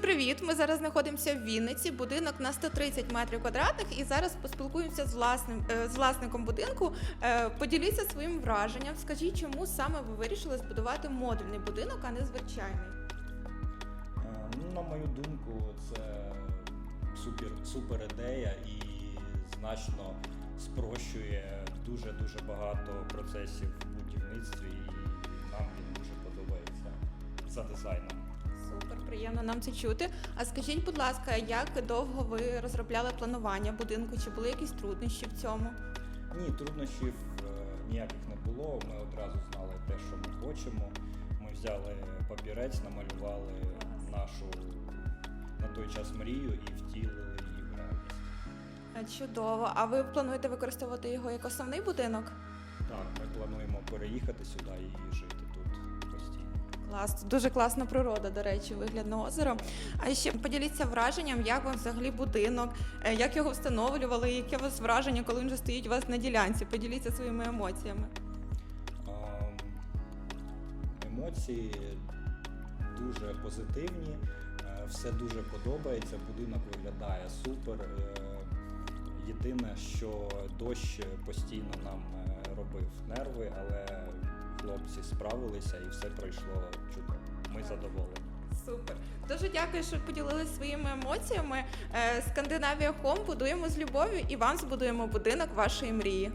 Всім привіт! Ми зараз знаходимося в Вінниці, будинок на 130 метрів квадратних, і зараз поспілкуємося з власним е, з власником будинку. Е, Поділіться своїм враженням. Скажіть, чому саме ви вирішили збудувати модульний будинок, а не звичайний? Е, Ну, на мою думку, це супер, супер ідея і значно спрощує дуже дуже багато процесів в будівництві, і нам він дуже подобається за дизайном. Супер, приємно нам це чути. А скажіть, будь ласка, як довго ви розробляли планування будинку? Чи були якісь труднощі в цьому? Ні, труднощів е, ніяких не було. Ми одразу знали те, що ми хочемо. Ми взяли папірець, намалювали нашу на той час мрію і втілили її в реальність. Е, Чудово. А ви плануєте використовувати його як основний будинок? Так, ми плануємо переїхати сюди і жити тут. Клас, дуже класна природа, до речі, вигляд на озеро. А ще поділіться враженням, як вам взагалі будинок, е, як його встановлювали, яке у вас враження, коли він вже стоїть у вас на ділянці. Поділіться своїми емоціями. Ем, Емоції дуже позитивні, е, все дуже подобається, будинок виглядає супер. Е, Єдине, що дощ постійно нам робив нерви, але хлопці справилися і все пройшло чудово. Ми задоволені. Супер. Дуже дякую, що поділилися своїми емоціями. Е, Скандинавія Хом будуємо з любов'ю і вам збудуємо будинок вашої мрії.